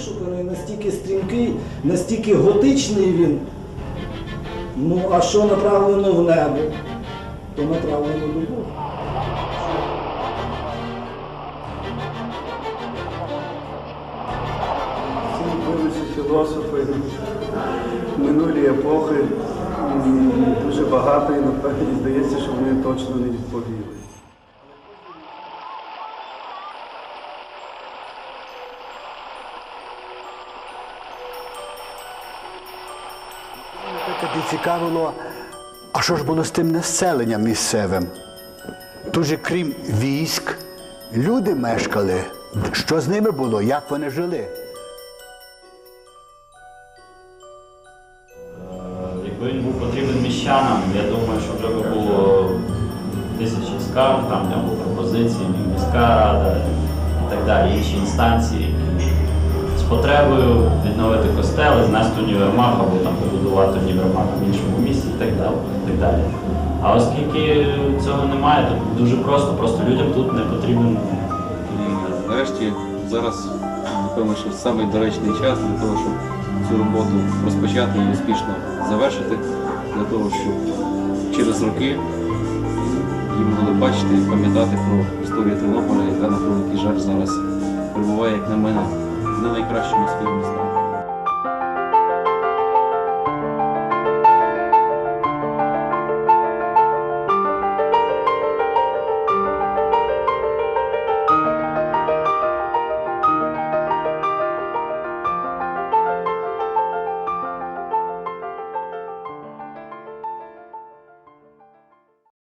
вишуканий, настільки стрімкий, настільки готичний він. Ну, а що направлено в небо, то направлено до Бога. Філософи минулі епохи дуже багато і напевно здається, що вони точно не відповіли. Наприклад, і цікавило, а що ж було з тим населенням місцевим? Тут же, крім військ, люди мешкали. Що з ними було? Як вони жили? Якби він був потрібен міщанам, я думаю, що вже було тисячі скарг, там або пропозиції, міська рада і так далі, інші інстанції. Потребою відновити костели, знести універмаг або там побудувати універмаг в іншому місці і так далі. Так далі. А оскільки цього немає, то дуже просто, просто людям тут не потрібен нарешті зараз напевно, що саме доречний час для того, щоб цю роботу розпочати і успішно завершити, для того, щоб через роки їм могли бачити і пам'ятати про історію Тернополя, яка на превеликий жаль зараз перебуває, як на мене, в не найкращому своєму стані.